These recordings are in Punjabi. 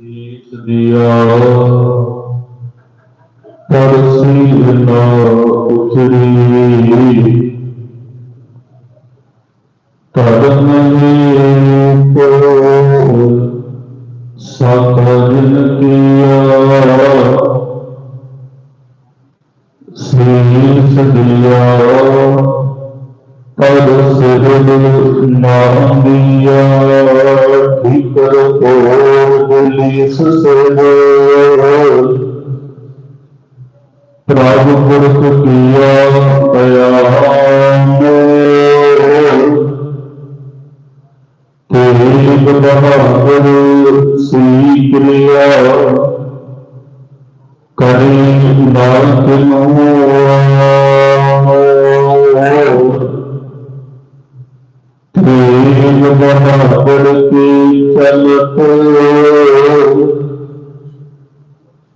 ਈਸ ਦਿਆ। ਪਰਸੀ ਨਾ ਉਚਰੀ ਧਰਮ ਕੋ ਸਾਖਰਨ ਕੀਆ। ਸੀਸ ਦਿਆ ਪਦ ਸਿਰ ਨਾਮ ਦਿਆ ਠੀਕਰ ਕੋ ਬੁਲੀਸ ਸੇ ਪ੍ਰਭ ਪੁਰਖ ਕੀਆ ਦਇਆ ਤੇਗ ਬਹਾਦਰ ਸੀ ਕਿਰਿਆ ਕਰੀ ਨਾਨਕ ਨੂੰ ਤੇਗ ਬਹਾਦਰ ਕੀ ਚਲਤ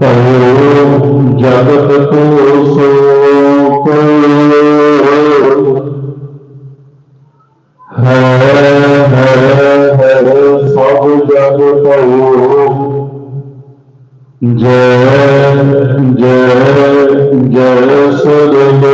ਭਇਓ ਜਗਤ ਕੋ ਸੋਕ ਹੈ ਹੈ ਹੈ ਸਭ ਜਗ ਭਇਓ ਜੈ ਜੈ ਜੈ ਸਦਲੋਕ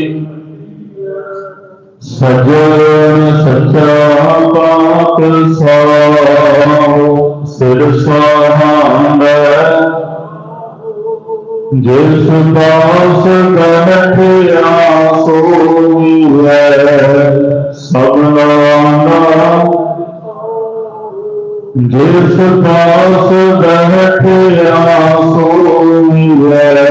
ਸਜਣ ਸੱਚਾ ਪਾਪ ਸਾਹ ਸਿਰ ਸਹਾੰਦਾ। ਜਿਸ ਦਾਸ ਗਠਿਆ ਸੋਈ ਹੈ ਸਭਨਾ ਦਾ ਜਿਸ ਦਾਸ ਗਠਿਆ ਸੋਈ ਹੈ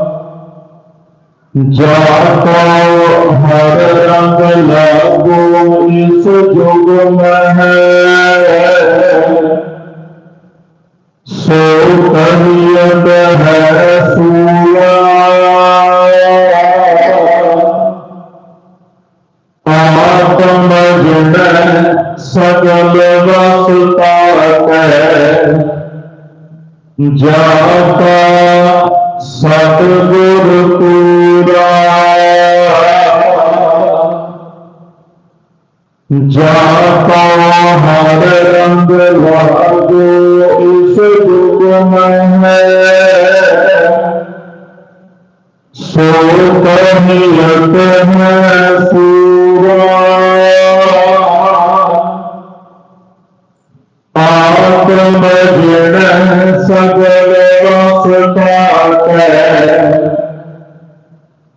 जाको हर रंग लागो इस जुग में सो करियत है सूया आत्म जन सकल वसुता जाता ਸਤਿਗੁਰ ਪੂਰਾ। ਜਾਤਾ ਹਰ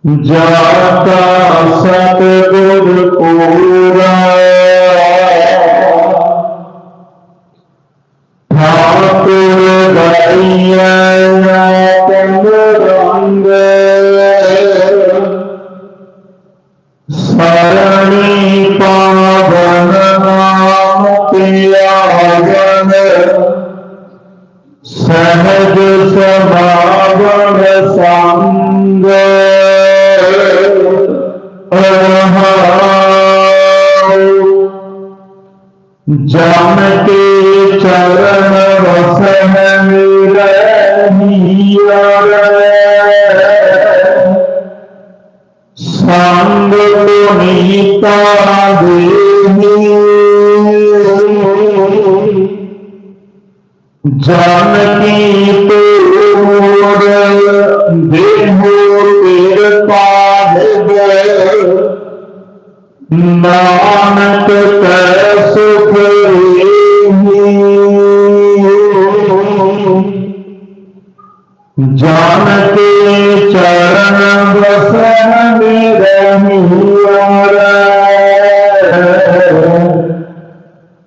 ਜਾਤਾ ਸਤਿਗੁਰ ਪੂਰਾ। ਠਾਕੁਰ ਗਾਈਐ ਆਤਮ ਰੰਗ। ਸਰਣੀ ਪਾਵਨ ਨਾਮ ਪਿਆਗਨ ਸਹਜ जम के चरण वसन संग तो जानकी तो जम की देहो तेर पाद नानक कर जानते चरण बसन में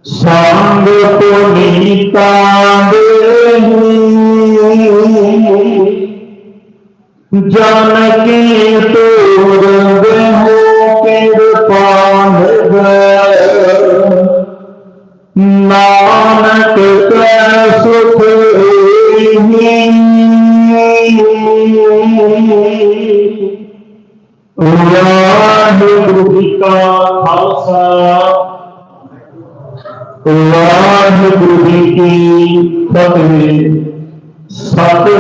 संग पुनीता जानकी तोड़ ਖਾਲਸਾ ਵਾਹਿਗੁਰੂ ਜੀ ਕੀ ਫਤਿਹ। ਸਤਿ